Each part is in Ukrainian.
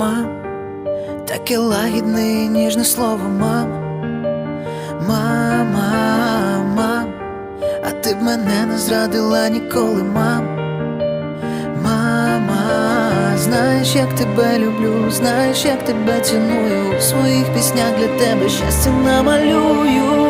мам, таке лагідне і ніжне слово, мама, мама, мам, а ти б мене не зрадила ніколи, мам, мама, знаєш, як тебе люблю, знаєш, як тебе ціную, у своїх піснях для тебе щастя намалюю.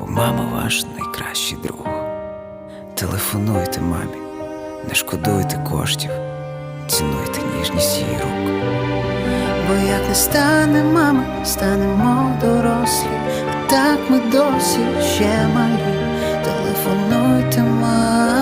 бо мама ваш найкращий друг. Телефонуйте мамі, не шкодуйте коштів, цінуйте ніжність її рук. Бо як не стане мама, станемо дорослі, так ми досі ще малі, телефонуйте мамі.